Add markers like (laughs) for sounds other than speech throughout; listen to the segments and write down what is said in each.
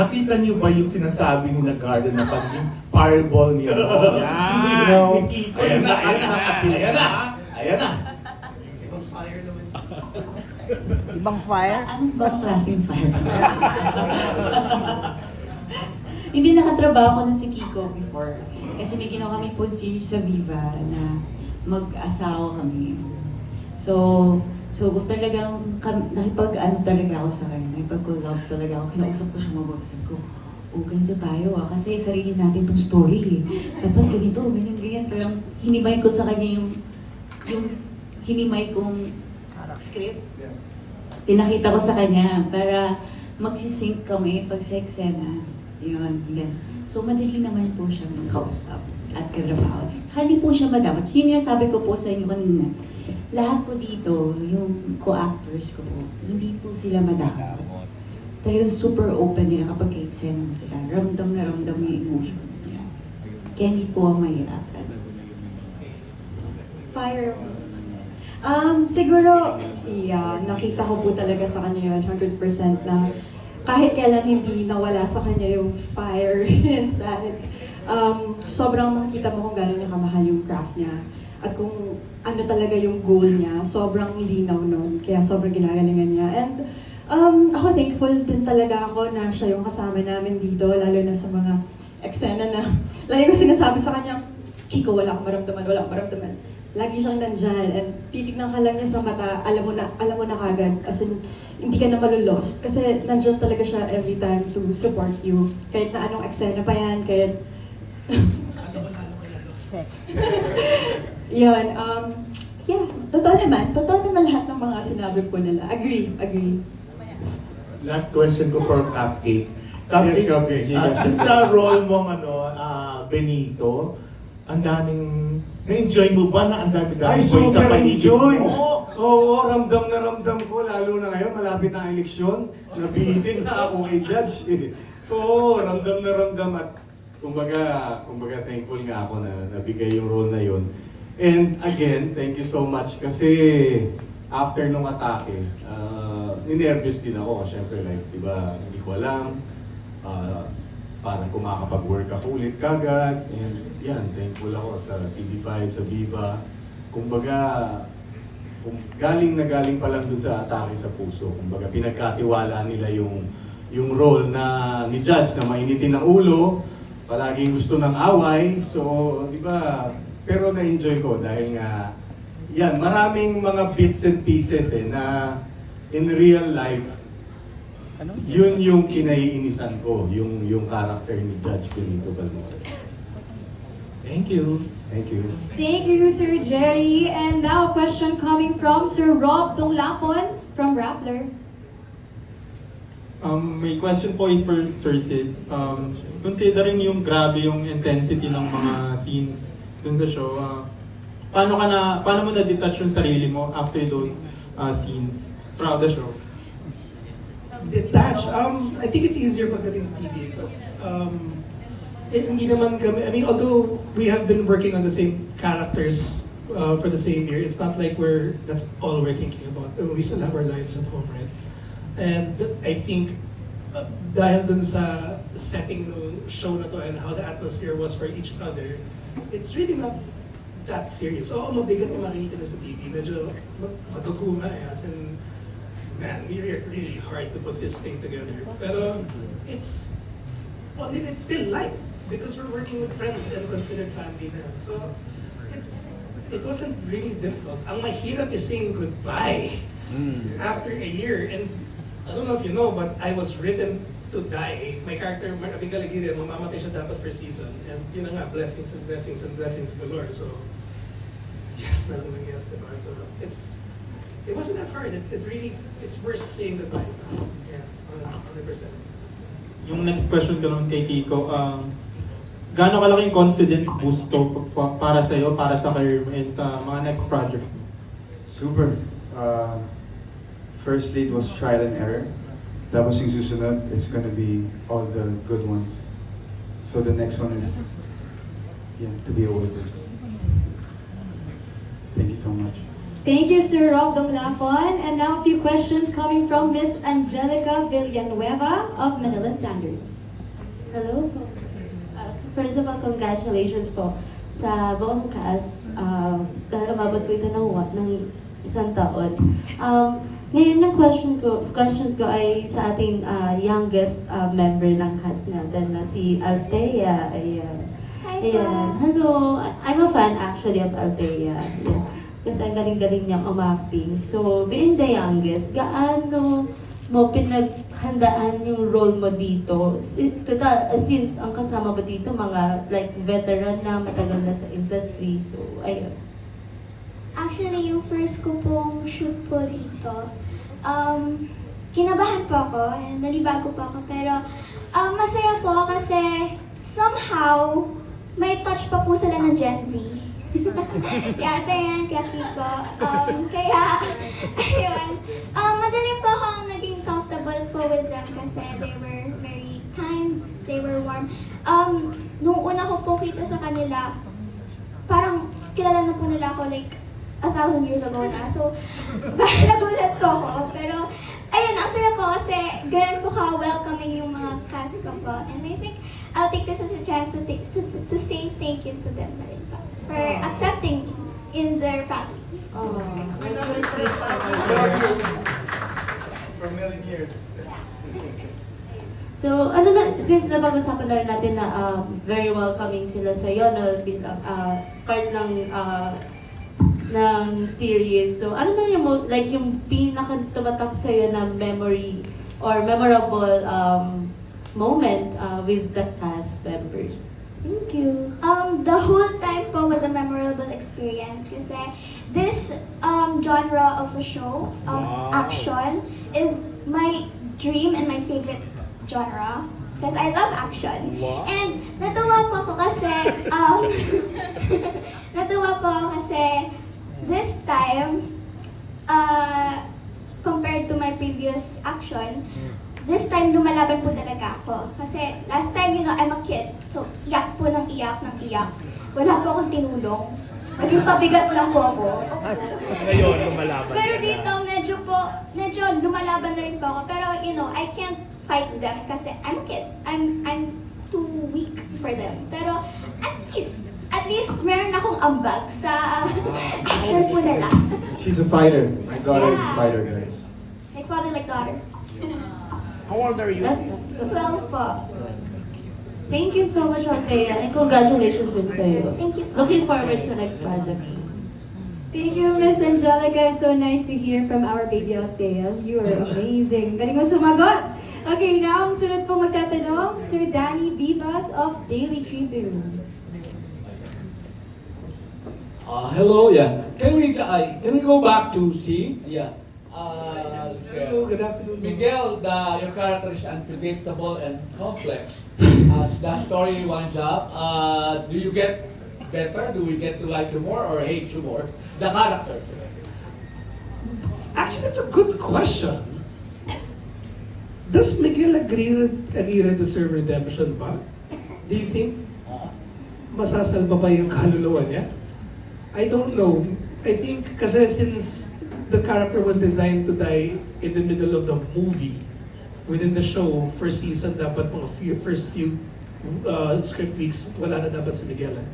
nakita niyo ba yung sinasabi ni na Garden na pagiging fireball niya? Hindi Yan. no. Ni Kiko, Ayan na, lakas ayan na na, appeal ayan na. Ayan na. Ibang fire? (laughs) Anong bang klaseng fire? (laughs) Hindi nakatrabaho ko na si Kiko before. Kasi may ginawa kami po series sa Viva na mag-asawa kami. So, so talagang nakipag ano talaga ako sa kanya, nakipag-collab talaga ako. Kinausap ko siya mabuti. Sabi ko, oh, ganito tayo ah. Kasi sarili natin tong story eh. Dapat ganito, ganyan, ganyan. Talagang hinimay ko sa kanya yung, yung hinimay kong script pinakita ko sa kanya para magsisync kami pag sa eksena. Yun, ganun. So, madali naman po siya kausap at katrabaho. Saka hindi po siya madamot. So, yun sabi ko po sa inyo kanina. Lahat po dito, yung co-actors ko hindi po sila madamot. Talagang super open nila kapag ka-eksena mo sila. Ramdam na ramdam yung emotions nila. Kaya hindi po ako mahirapan. Fire. Um, siguro, yeah, nakita ko po talaga sa kanya yun, 100% na kahit kailan hindi nawala sa kanya yung fire (laughs) inside. Um, sobrang makikita mo kung gano'n niya kamahal yung craft niya. At kung ano talaga yung goal niya, sobrang linaw nun. Kaya sobrang ginagalingan niya. And um, ako thankful din talaga ako na siya yung kasama namin dito, lalo na sa mga eksena na (laughs) lagi ko sinasabi sa kanya, Kiko, wala akong maramdaman, wala akong maramdaman. Lagi siyang nandyan and titignan ka lang niya sa mata, alam mo na, alam mo na kagad. As in, hindi ka na malulost. Kasi nandyan talaga siya every time to support you. Kahit na anong eksena pa yan, kahit (laughs) yun, um, naman. Totoo naman lahat ng mga sinabi po nila. Agree, agree. Last question ko for Cupcake. Cupcake, Yes, Cupcake. dun sa role mong ano, ah, Benito, ang daming, na-enjoy mo ba na ang dami-dami Ay, boys sa super enjoy! Oo, ramdam na ramdam ko, lalo na ngayon, malapit na ang eleksyon. Nabitin na ako kay Judge. eh. (laughs) Oo, ramdam na ramdam at kumbaga, kumbaga thankful nga ako na nabigay yung role na yun. And again, thank you so much kasi after nung atake, uh, ninervous din ako. Siyempre, like, di ba, hindi ko alam. ah, parang kumakapag-work ako ulit kagad. And yan, thankful ako sa TV5, sa Viva. Kumbaga, kung galing na galing pa lang dun sa atake sa puso. Kumbaga, pinagkatiwala nila yung yung role na ni Judge na mainitin ang ulo, palaging gusto ng away. So, di ba, pero na-enjoy ko dahil nga, yan, maraming mga bits and pieces eh, na in real life, Ano? yun yung kinaiinisan ko, yung yung character ni Judge Benito Balmore. Thank you. Thank you. Thank you, Sir Jerry. And now a question coming from Sir Rob Donglapon from Rappler. Um, may question po is for Sir Sid. Um, considering yung grabe yung intensity ng mga scenes dun sa show, uh, paano ka na, paano mo na-detach yung sarili mo after those uh, scenes throughout the show? detach. Um, I think it's easier pagdating sa TV because um, eh, hindi naman kami, I mean, although we have been working on the same characters uh, for the same year, it's not like we're, that's all we're thinking about. We still have our lives at home, right? And I think uh, dahil dun sa setting ng show na to and how the atmosphere was for each other, it's really not that serious. Oo, mabigat yung makikita na sa TV. Medyo ma- madugo nga eh. As in, man, we are really hard to put this thing together. Pero it's, well, it's still light because we're working with friends and considered family na. So, it's, it wasn't really difficult. Ang mahirap is saying goodbye after a year. And I don't know if you know, but I was written to die. My character, Mark Abigail Aguirre, mamamatay siya dapat first season. And yun na nga, blessings and blessings and blessings galore. So, yes na lang ng yes, diba? So, it's, it wasn't that hard. It, it really, it's worth saying goodbye. Yeah, 100%. Yung next question ko naman kay Kiko, um, gaano kalaking confidence boost to pa- para sa'yo, para sa career mo, and sa mga next projects mo? Super. Uh, firstly, it was trial and error. Tapos yung susunod, it's gonna be all the good ones. So the next one is, yeah, to be awarded. Thank you so much. Thank you, Sir Rob Donglapon. And now a few questions coming from Miss Angelica Villanueva of Manila Standard. Hello. Uh, first of all, congratulations po sa buong cast. Uh, dahil umabot po ito ng, ng isang taon. Um, ngayon ang question ko, questions ko ay sa ating uh, youngest uh, member ng cast natin na si Althea. Ayan. Ayan. Hello. I'm a fan actually of Althea. Yeah. Kasi ang galing-galing niyang umacting. So, being the youngest, gaano mo pinaghandaan yung role mo dito? Total, uh, since ang kasama mo dito, mga like veteran na, matagal na sa industry. So, ayun. Actually, yung first ko pong shoot po dito, um, kinabahan po ako, and nanibago po ako, pero um, masaya po kasi somehow, may touch pa po sila ng Gen Z. (laughs) si ate yan, kaya Kiko. Um, kaya, (laughs) ayun. Um, madali po akong naging comfortable po with them kasi they were very kind, they were warm. Um, nung una ko po kita sa kanila, parang kilala na po nila ako like a thousand years ago na. So, (laughs) parang nagulat po ako. Pero, ayun, ang saya po kasi ganun po ka-welcoming yung mga cast ko po. And I think I'll take this as a chance to, take, to, to say thank you to them na rin po for accepting me in their family. Oh, that's so sweet. For a million years. So, ano na, since napag-usapan na rin natin na um, very welcoming sila sa iyo, no, bilang uh, part ng uh, ng series. So, ano na yung, like, yung pinaka tumatak sa iyo na memory or memorable um, moment uh, with the cast members? Thank you. Um, the whole time po was a memorable experience kasi this um, genre of a show, um, action, is my dream and my favorite genre because I love action. And natuwa po ako kasi, um, (laughs) (laughs) natuwa po ako kasi this time, uh, compared to my previous action, this time lumalaban po talaga ako. Kasi last time, you know, I'm a kid. So, iyak po ng iyak ng iyak. Wala po akong tinulong. Naging pabigat lang po ako. Ngayon, lumalaban Pero dito, medyo po, medyo lumalaban na rin po ako. Pero, you know, I can't fight them kasi I'm a kid. I'm, I'm too weak for them. Pero, at least, least meron akong ambag sa action po nila. She's a fighter. My daughter is a fighter, guys. like father, like daughter. How old are you? That's, 12 po. thank you so much, Althea, and congratulations din sa iyo. Thank you. Looking forward sa next projects. Thank you, Miss Angelica. It's so nice to hear from our baby Althea. You are amazing. Galing mo sumagot. Okay, now ang sunod po magtatanong, Sir Danny Vivas of Daily Tribune. Uh, hello, yeah. Can we uh, can we go back to C? Yeah. Uh, Hello, good afternoon. Miguel, the, your character is unpredictable and complex. (laughs) As the story winds up, uh, do you get better? Do we get to like you more or hate you more? The character. Actually, that's a good question. Does Miguel Aguirre, Aguirre deserve redemption ba? Do you think masasalba pa yung kaluluwa niya? I don't know. I think kasi since the character was designed to die in the middle of the movie, within the show, first season, dapat mga few, first few uh, script weeks, wala na dapat si Miguel. eh.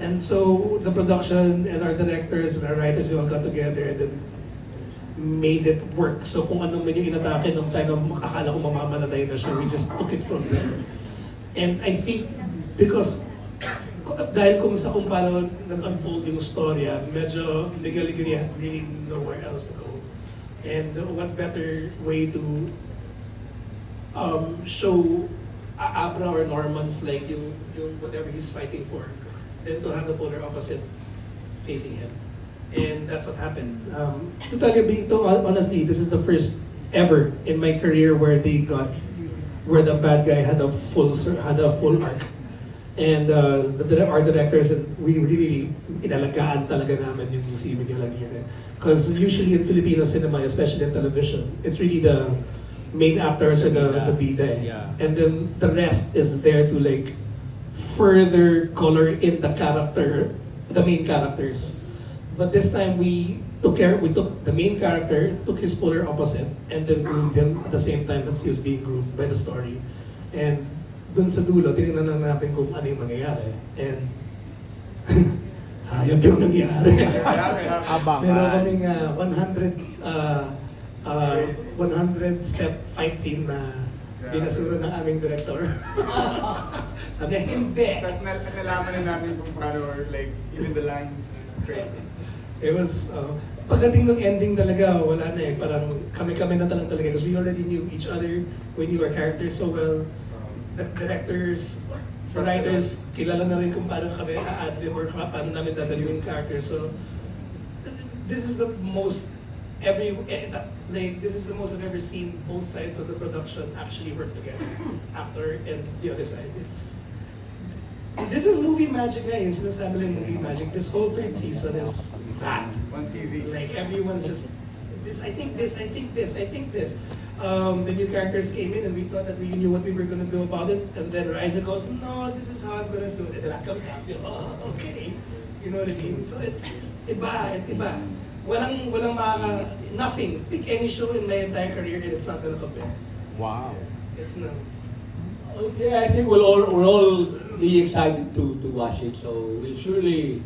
And so, the production and our directors and our writers, we all got together and then made it work. So kung ano man yung inatake nung time na akala ko mamamatay na siya, we just took it from there. And I think because dahil kung sa kung paano nag-unfold yung storya, medyo Miguel Aguirre had really nowhere else to go. And what better way to um, show Abra or Normans like yung, yung whatever he's fighting for than to have the polar opposite facing him. And that's what happened. Um, to tell you ito, honestly, this is the first ever in my career where they got where the bad guy had a full had a full arc. And uh, the, our directors and we really inalagaan talaga namin yung si Miguel Aguirre. Because usually in Filipino cinema, especially in television, it's really the main actors or the, the bida eh. Yeah. And then the rest is there to like further color in the character, the main characters. But this time we took care, we took the main character, took his polar opposite, and then groomed him at the same time as he was being groomed by the story. And dun sa dulo, tinignan na natin kung ano yung mangyayari. And (laughs) hayop yung nangyari. Abangan. Meron kaming ah, 100 uh, uh, 100 step fight scene na binasuro ng aming director. (laughs) Sabi niya, hindi. Tapos nal- nalaman na namin kung paano, or like, even the lines. Crazy. It was, uh, pagdating ng ending talaga, wala na eh. Parang kami-kami na talang talaga because we already knew each other. We knew our characters so well. Directors, the writers, kilala na rin kung paano kami a-adlib or pa- paano namin dadalhin yung character. So, this is the most every eh, like this is the most I've ever seen both sides of the production actually work together actor and the other side. It's this is movie magic na yun sinasabi nila movie magic. This whole third season is that. Like everyone's just this I think this I think this I think this um, the new characters came in and we thought that we knew what we were gonna do about it. And then Riza goes no this is how I'm gonna do it. And then I come back you know, oh, okay. You know what I mean? So it's iba iba. Walang walang makaka nothing. Pick any show in my entire career and it's not gonna compare. Wow. it's not. Okay, I think we'll all, we'll all be excited to, to watch it, so we'll surely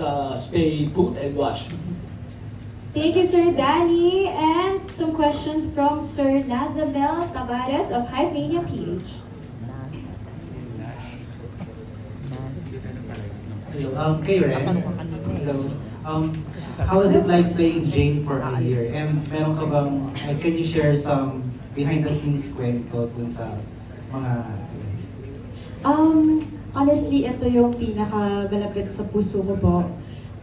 uh, stay put and watch. (laughs) Thank you, Sir Danny. And some questions from Sir Nazabel Tavares of Hype Mania PH. Hello, um, kay Ren. Hello. Um, how was it like playing Jane for a year? And meron ka bang, uh, can you share some behind the scenes kwento dun sa mga Um, honestly, ito yung pinaka malapit sa puso ko po.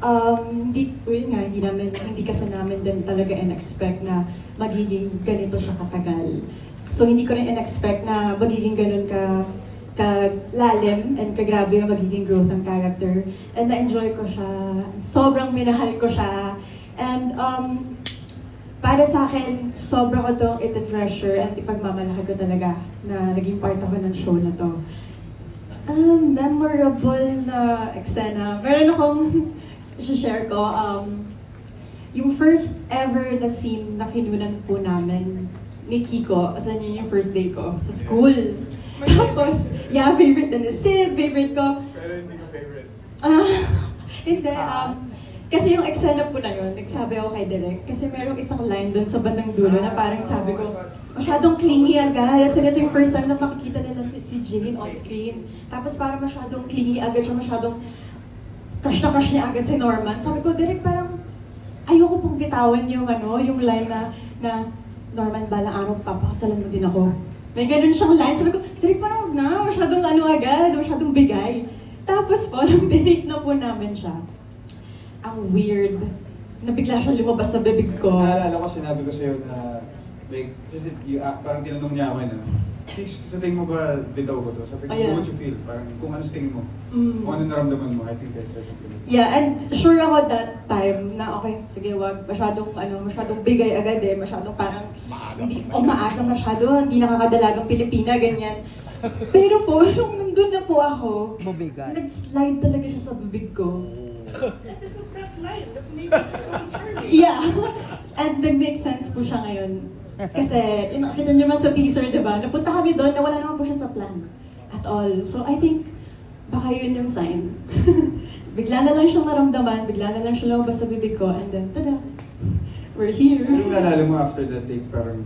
Um, hindi, yun nga, hindi namin, hindi kasi namin din talaga in-expect na magiging ganito siya katagal. So, hindi ko rin in-expect na magiging ganun ka ka-lalim and kagrabe yung magiging growth ng character. And na-enjoy ko siya. Sobrang minahal ko siya. And um, para sa akin, sobra ko itong iti-treasure and ipagmamalaki ko talaga na naging part ako ng show na to. Um, memorable na eksena. Meron akong share ko. Um, yung first ever na scene na kinunan po namin ni Kiko, asan yun yung first day ko, sa school. Tapos, yeah, favorite na ni Sid, favorite ko. Pero hindi ko favorite. (laughs) Ah, hindi. Um, kasi yung eksena po na yun, nagsabi ako kay Direk, kasi merong isang line doon sa bandang dulo na parang sabi ko, masyadong clingy agad. Kasi ito yung first time na makikita nila si, si Jane on screen. Tapos parang masyadong clingy agad siya, masyadong crush na crush niya agad si Norman. Sabi ko, Direk, parang ayoko pong bitawan yung ano, yung line na, na Norman, balang araw papakasalan mo din ako. May ganun siyang line. Sabi ko, Direk, parang wag na, masyadong ano agad, masyadong bigay. Tapos po, (laughs) nung tinake na po namin siya, ang weird, na bigla siya lumabas sa bibig ko. Naalala ko, sinabi ko sa'yo na, like, kasi you, ah, parang tinanong niya ako na, Fix, sa tingin mo ba bitaw ko to? Sabi ko, Ayan. what you feel? Parang kung ano sa tingin mo. Mm. Kung ano naramdaman mo, I think I said something. Yeah, and sure ako that time na okay, sige wag masyadong ano, masyadong bigay agad eh, masyadong parang hindi o maaga masyado, hindi nakakadalagang Pilipina ganyan. Pero po, (laughs) nung nandun na po ako, Mabigat. nag-slide talaga siya sa bibig ko. it was that line that made it so charming Yeah. (laughs) And nag-make sense po siya ngayon. Kasi, yun, nakita niyo naman sa teaser, di ba? Napunta kami doon na wala naman po siya sa plan. At all. So, I think, baka yun yung sign. (laughs) bigla na lang siyang naramdaman, bigla na lang siya lumabas sa bibig ko, and then, tada, we're here. Yung naalala mo after that take, parang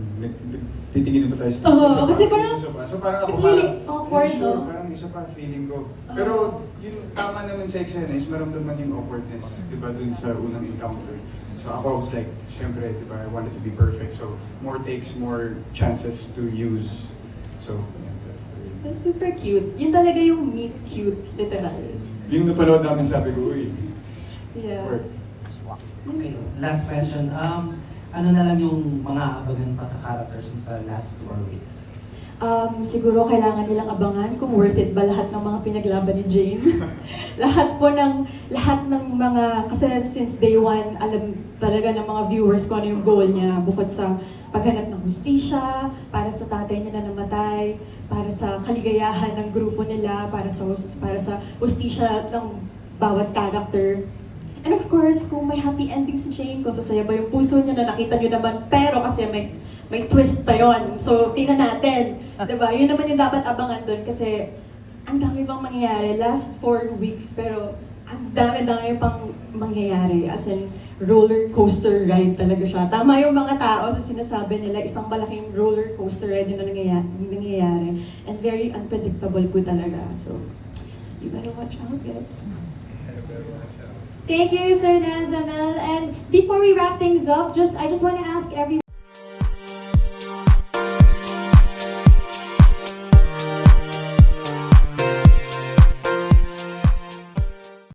titingin ba tayo sa Oo, isa pa? kasi parang- Isa pa. So parang ako it's really parang, awkward, "Yeah, sure, no? parang isa pa feeling ko. Pero yun, tama naman sa eksena is maramdaman yung awkwardness, di ba, dun sa unang encounter. So ako was like, syempre, di ba, I wanted to be perfect. So more takes, more chances to use. So, yeah, that's the reason. That's super cute. Yun talaga yung meet cute, literal. Yung napanood namin sabi ko, uy, Yeah. worked. Okay, last question. Um, ano na lang yung mga abangan pa sa characters mo sa last four weeks? Um, siguro kailangan nilang abangan kung worth it ba lahat ng mga pinaglaban ni Jane. (laughs) lahat po ng, lahat ng mga, kasi since day one, alam talaga ng mga viewers ko ano yung goal niya, bukod sa paghanap ng hustisya, para sa tatay niya na namatay, para sa kaligayahan ng grupo nila, para sa, para sa hustisya ng bawat character. And of course, kung may happy ending si Jane, kung sasaya ba yung puso niya na nakita niyo naman, pero kasi may may twist pa yon. So, tingnan natin. ba? Yun naman yung dapat abangan doon kasi ang dami pang mangyayari. Last four weeks, pero ang dami-dami pang mangyayari. As in, roller coaster ride talaga siya. Tama yung mga tao sa sinasabi nila, isang malaking roller coaster ride nangyayari. nangyayari. And very unpredictable po talaga. So, you better watch out, guys. Thank you, Sir Nazamel. And before we wrap things up, just I just want to ask everyone.